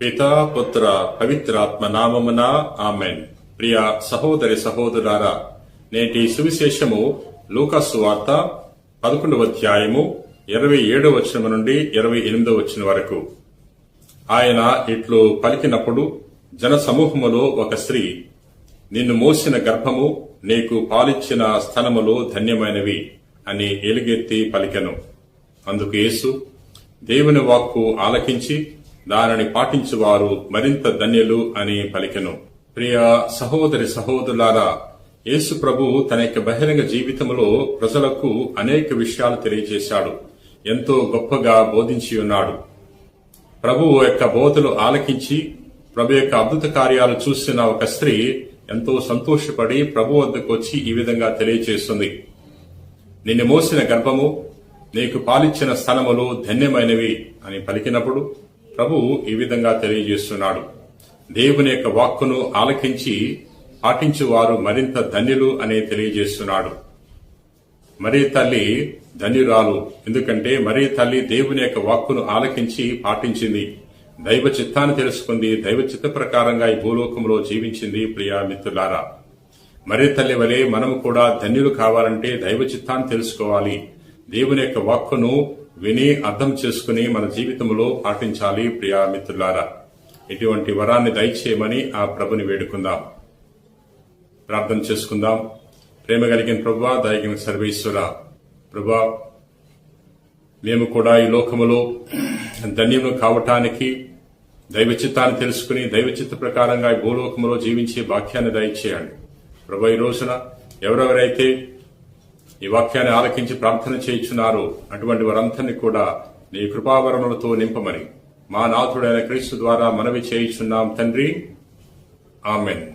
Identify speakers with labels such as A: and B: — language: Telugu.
A: పిత పుత్ర పవిత్రాత్మ నామమున ఆమెన్ ప్రియ సహోదరి సహోదరారా నేటి సువిశేషము లూకస్ వార్త పదకొండవ అధ్యాయము ఇరవై ఏడవ వచనం నుండి ఇరవై ఎనిమిదవ వచనం వరకు ఆయన ఇట్లు పలికినప్పుడు జన సమూహములో ఒక స్త్రీ నిన్ను మోసిన గర్భము నీకు పాలిచ్చిన స్థనములు ధన్యమైనవి అని ఎలుగెత్తి పలికెను అందుకు యేసు దేవుని వాక్కు ఆలకించి దానిని పాటించువారు మరింత ధన్యులు అని పలికెను. ప్రియ సహోదరి సహోదరులారా యేసు ప్రభు తన యొక్క బహిరంగ జీవితంలో ప్రజలకు అనేక విషయాలు తెలియజేశాడు. ఎంతో గొప్పగా బోధించి ఉన్నాడు. ప్రభువు యొక్క బోధలు ఆలకించి ప్రభు యొక్క అద్భుత కార్యాలు చూసిన ఒక స్త్రీ ఎంతో సంతోషపడి ప్రభు వద్దకు వచ్చి ఈ విధంగా తెలియజేస్తుంది. నిన్ను మోసిన గర్భము నీకు పాలిచ్చిన స్థలములు ధన్యమైనవి అని పలికినప్పుడు ప్రభువు ఈ విధంగా తెలియజేస్తున్నాడు. దేవుని యొక్క వాక్కును ఆలకించి పాటించువారు మరింత ధన్యులు అని తెలియజేస్తున్నాడు. మరీ తల్లి ధన్యురాలు ఎందుకంటే మరీ తల్లి దేవుని యొక్క వాక్కును ఆలకించి పాటించింది. దైవ చిత్తాన్ని తెలుసుకుంది. దైవ చిత్త ప్రకారంగా ఈ భూలోకంలో జీవించింది ప్రియా మిత్రులారా. మరీ తల్లి వలె మనము కూడా ధన్యులు కావాలంటే దైవ చిత్తాన్ని తెలుసుకోవాలి. దేవుని యొక్క వాక్కును విని అర్థం చేసుకుని మన జీవితంలో పాటించాలి ప్రియా మిత్రులారా. ఇటువంటి వరాన్ని దయచేయమని ఆ ప్రభుని వేడుకుందాం. ప్రార్థన చేసుకుందాం. ప్రేమ కలిగిన ప్రభా దయగిన సర్వేశ్వర. ప్రభా మేము కూడా ఈ లోకములో ధన్యము కావటానికి దైవ చిత్తాన్ని తెలుసుకుని దైవ చిత్త ప్రకారంగా ఈ భూలోకములో జీవించే వాక్యాన్ని దయచేయండి. ప్రభా ఈ రోజున ఎవరెవరైతే ఈ వాక్యాన్ని ఆలకించి ప్రార్థన చేయించున్నారు. అటువంటి వారందరినీ కూడా నీ కృపావరములతో నింపమని మా నాథుడైన క్రీస్తు ద్వారా మనవి చేయించున్నాం తండ్రి. ఆమెన్.